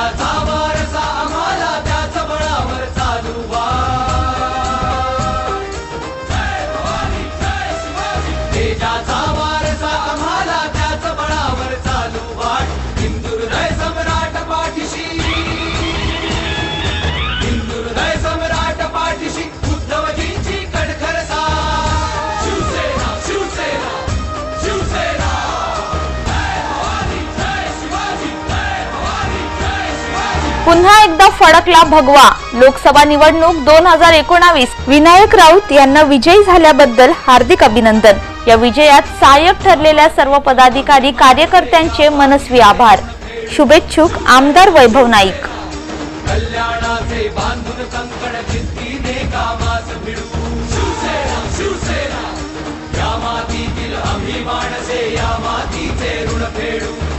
त्याचा वारसा आम्हाला त्याच बळावर चालू वार. पुन्हा एकदा फडकला भगवा. लोकसभा निवडणूक दोन हजार एकोणावीस विनायक राऊत यांना विजयी झाल्याबद्दल हार्दिक अभिनंदन. या विजयात सहाय्यक ठरलेल्या सर्व पदाधिकारी कार्यकर्त्यांचे मनस्वी आभार. शुभेच्छुक आमदार वैभव नाईक. शिवसेना या मातीतील अभिमानसे या मातीचे ऋण फेडू.